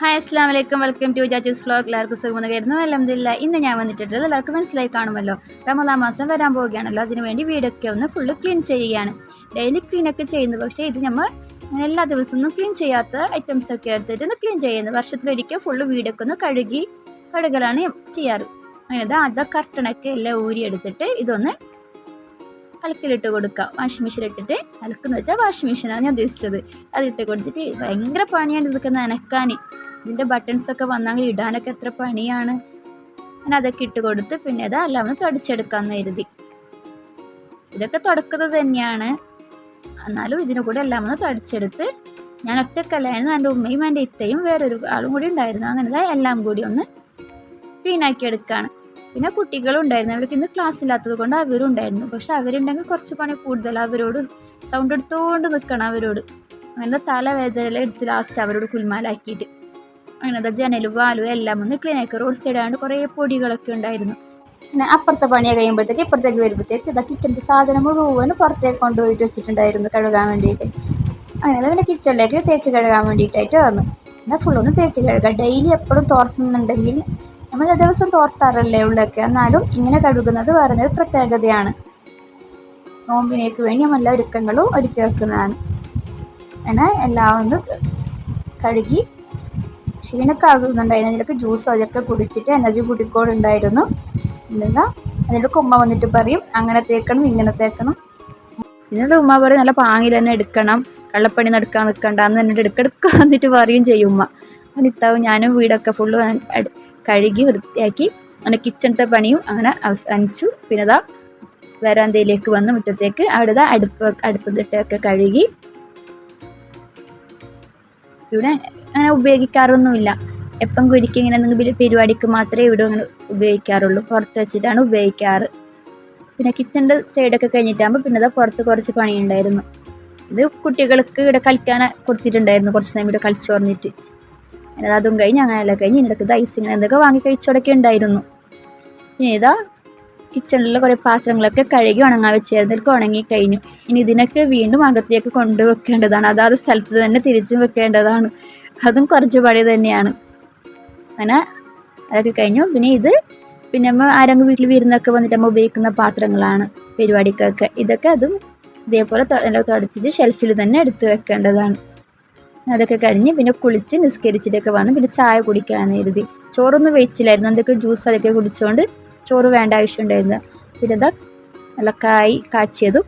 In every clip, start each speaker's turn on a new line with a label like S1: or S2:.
S1: Hi അസ്സാം വലൈക്കും welcome to ജാച്ചസ് ഫ്ലോഗ് എല്ലാവർക്കും സുഖമെന്ന് കരുതുന്നു. അലഹമില്ല ഇന്ന് ഞാൻ വന്നിട്ടുള്ളത് എല്ലാവർക്കും മനസ്സിലായി കാണുമല്ലോ. റമദാൻ മാസം വരാൻ പോവുകയാണല്ലോ. അതിനുവേണ്ടി വീടൊക്കെ ഒന്ന് ഫുള്ള് ക്ലീൻ ചെയ്യുകയാണ്. ഡെയിലി ക്ലീനൊക്കെ ചെയ്യുന്നു. പക്ഷേ ഇത് നമ്മൾ അങ്ങനെ എല്ലാ ദിവസവും ക്ലീൻ ചെയ്യാത്ത ഐറ്റംസ് ഒക്കെ എടുത്തിട്ട് ഒന്ന് ക്ലീൻ ചെയ്യുന്നു. വർഷത്തിലൊരിക്കൽ ഫുള്ള് വീടൊക്കെ ഒന്ന് കഴുകി കഴുകലാണ് ചെയ്യാറ്. അങ്ങനെ അത് കർട്ടനൊക്കെ എല്ലാം ഊരി എടുത്തിട്ട് ഇതൊന്ന് അലക്കിലിട്ട് കൊടുക്കുക. വാഷിംഗ് മെഷീൻ ഇട്ടിട്ട് അലക്കെന്ന് വെച്ചാൽ വാഷിംഗ് മെഷീനാണ് ഞാൻ ഉദ്ദേശിച്ചത്. അതിട്ട് കൊടുത്തിട്ട് ഭയങ്കര പണിയാണ് ഇതൊക്കെ നനക്കാൻ ഇതിന്റെ ബട്ടൺസൊക്കെ വന്നെങ്കിൽ ഇടാനൊക്കെ എത്ര പണിയാണ്. ഞാൻ അതൊക്കെ ഇട്ട് കൊടുത്ത് പിന്നെ അത് എല്ലാം ഒന്ന് തുടച്ചെടുക്കാമെന്ന് കരുതി. ഇതൊക്കെ തുടക്കുന്നത് തന്നെയാണ്. എന്നാലും ഇതിനു കൂടെ എല്ലാം ഒന്ന് തുടച്ചെടുത്ത് ഞാൻ ഒറ്റക്കല്ലായിരുന്നു. എന്റെ ഉമ്മയും എന്റെ ഇത്തയും വേറൊരു ആളും കൂടി ഉണ്ടായിരുന്നു. അങ്ങനെ എല്ലാം കൂടി ഒന്ന് ക്ലീനാക്കി എടുക്കുകയാണ് പിന്നെ കുട്ടികളും ഉണ്ടായിരുന്നു. അവർക്ക് ഇന്ന് ക്ലാസ് ഇല്ലാത്തത് കൊണ്ട് അവരും ഉണ്ടായിരുന്നു. പക്ഷെ അവരുണ്ടെങ്കിൽ കുറച്ച് പണി കൂടുതൽ അവരോട് സൗണ്ട് എടുത്തുകൊണ്ട് നിൽക്കണം അവരോട്. അങ്ങനെ തലവേദന എടുത്ത് ലാസ്റ്റ് അവരോട് കുൽമാലാക്കിയിട്ട്. അങ്ങനെ ജനലും വാലും എല്ലാം ഒന്ന് ക്ലീൻ ആക്കി റോഡ് ആയതുകൊണ്ട് കുറേ പൊടികളൊക്കെ ഉണ്ടായിരുന്നു. പിന്നെ അപ്പുറത്തെ പണി കഴിയുമ്പോഴത്തേക്ക് ഇപ്പുറത്തേക്ക് വരുമ്പോഴത്തേക്ക് ഇതാ കിച്ചണിന്റെ സാധനം മുഴുവൻ പുറത്തേക്ക് കൊണ്ടുപോയിട്ട് വെച്ചിട്ടുണ്ടായിരുന്നു കഴുകാൻ വേണ്ടിയിട്ട്. അങ്ങനെ പിന്നെ കിച്ചണിലേക്ക് തേച്ച് കഴുകാൻ വേണ്ടിയിട്ടായിട്ട് വന്നു. എന്നാൽ ഫുള്ളൊന്ന് തേച്ച് കഴുകാം ഡെയിലി എപ്പോഴും തോർത്തുന്നുണ്ടെങ്കിൽ നമ്മൾ ദിവസം തോർത്താറല്ലേ ഉള്ളൊക്കെ. എന്നാലും ഇങ്ങനെ കഴുകുന്നത് വേറൊരു പ്രത്യേകതയാണ്. നോമ്പിനേക്ക് വേണ്ടി നമ്മളെല്ലാ ഒരുക്കങ്ങളും ഒരുക്കി വെക്കുന്നതാണ്. അങ്ങനെ എല്ലാം ഒന്ന് കഴുകി ക്ഷീണൊക്കെ ആകുന്നുണ്ടായിരുന്നു അതിലൊക്കെ ജ്യൂസ് അതൊക്കെ കുടിച്ചിട്ട് എനർജി കുടിക്കോടുണ്ടായിരുന്നു എന്താ അതിന്റെ ഉമ്മ വന്നിട്ട് പറയും അങ്ങനെ തേക്കണം ഇങ്ങനെ തേക്കണം. എന്നിട്ട് ഉമ്മ പറയും നല്ല പാങ്ങിൽ തന്നെ എടുക്കണം. കള്ളപ്പണി നടക്കാൻ നിൽക്കണ്ട എന്ന് എന്നിട്ട് എടുക്കെടുക്കുക വന്നിട്ട് പറയും ചെയ്യും ഉമ്മ. അനിത്താവും ഞാനും വീടൊക്കെ ഫുള്ള് കഴുകി വൃത്തിയാക്കി അങ്ങനെ കിച്ചണത്തെ പണിയും അങ്ങനെ അവസാനിച്ചു. പിന്നെ അതാ വരാന്തയിലേക്ക് വന്ന് മുറ്റത്തേക്ക് അവിടെ ഇതാ അടുപ്പ് അടുപ്പ് അടുപ്പത്തിട്ടൊക്കെ കഴുകി. ഇവിടെ അങ്ങനെ ഉപയോഗിക്കാറൊന്നുമില്ല. എപ്പം കുരിക്ക് ഇങ്ങനെ എന്തെങ്കിലും പരിപാടിക്ക് മാത്രമേ ഇവിടെ അങ്ങനെ ഉപയോഗിക്കാറുള്ളൂ. പുറത്ത് വെച്ചിട്ടാണ് ഉപയോഗിക്കാറ്. പിന്നെ കിച്ചന്റെ സൈഡൊക്കെ കഴിഞ്ഞിട്ടാകുമ്പോൾ പിന്നെ അതാ പുറത്ത് കുറച്ച് പണിയുണ്ടായിരുന്നു. ഇത് കുട്ടികൾക്ക് ഇവിടെ കളിക്കാൻ കൊടുത്തിട്ടുണ്ടായിരുന്നു. കുറച്ച് സമയം ഇവിടെ കളിച്ചു പറഞ്ഞിട്ട് പിന്നെ അതും കഴിഞ്ഞ് അങ്ങനെയെല്ലാം കഴിഞ്ഞ് ഇതിന്റെ ഐസ് ഇങ്ങനെ എന്തൊക്കെ വാങ്ങി കഴിച്ചോടൊക്കെ ഉണ്ടായിരുന്നു. ഇനി ഇതാ കിച്ചണിലുള്ള കുറേ പാത്രങ്ങളൊക്കെ കഴുകി ഉണങ്ങാൻ വെച്ചായിരുന്നു ഉണങ്ങി കഴിഞ്ഞു. ഇനി ഇതിനൊക്കെ വീണ്ടും അകത്തേക്ക് കൊണ്ടുവെക്കേണ്ടതാണ് അതാത് സ്ഥലത്ത് തന്നെ തിരിച്ചു വെക്കേണ്ടതാണ്. അതും കുറച്ച് പഴയ തന്നെയാണ്. അങ്ങനെ അതൊക്കെ കഴിഞ്ഞു. പിന്നെ ഇത് പിന്നെ നമ്മൾ ആരെങ്കിലും വീട്ടിൽ വിരുന്നൊക്കെ വന്നിട്ട് നമ്മൾ ഉപയോഗിക്കുന്ന പാത്രങ്ങളാണ് പരിപാടിക്കൊക്കെ. ഇതൊക്കെ അതും ഇതേപോലെ തുടച്ചിട്ട് ഷെൽഫിൽ തന്നെ എടുത്ത് വെക്കേണ്ടതാണ്. അതൊക്കെ കഴിഞ്ഞ് പിന്നെ കുളിച്ച് നിസ്കരിച്ചിട്ടൊക്കെ വന്ന് പിന്നെ ചായ കുടിക്കാൻ കരുതി. ചോറൊന്നും വെച്ചില്ലായിരുന്നു. എന്തൊക്കെ ജ്യൂസ് അതൊക്കെ കുടിച്ചുകൊണ്ട് ചോറ് വേണ്ട ആവശ്യം ഉണ്ടായിരുന്നു പിന്നെ എന്താ നല്ല കായ് കാച്ചിയതും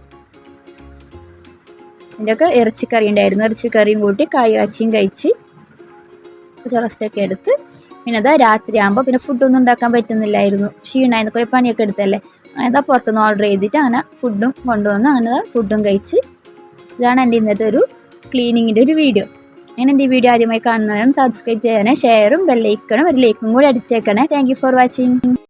S1: ഇതിന്റെയൊക്കെ ഇറച്ചിക്കറി ഉണ്ടായിരുന്നു. ഇറച്ചിക്കറിയും കൂട്ടി കായ് കാച്ചിയും കഴിച്ച് റെസ്റ്റൊക്കെ എടുത്ത് പിന്നെ അതാ രാത്രി ആകുമ്പോൾ പിന്നെ ഫുഡൊന്നും ഉണ്ടാക്കാൻ പറ്റുന്നില്ലായിരുന്നു. ക്ഷീണമായിരുന്നു കുറേ പണിയൊക്കെ എടുത്തല്ലേ അതാ പുറത്തുനിന്ന് ഓർഡർ ചെയ്തിട്ട് അങ്ങനെ ഫുഡും കൊണ്ടുവന്ന് അങ്ങനെ ഫുഡും കഴിച്ച് ഇതാണ് എന്റെ ഇന്നത്തെ ഒരു ക്ലീനിങ്ങിന്റെ ഒരു വീഡിയോ അങ്ങനെ എന്റെ വീഡിയോ ആദ്യമായി കാണുന്നവരും സബ്സ്ക്രൈബ് ചെയ്യാനേ ഷെയറും ബെല്ലൈക്കണം ഒരു ലൈക്കും കൂടി അടിച്ചേക്കണേ. Thank for watching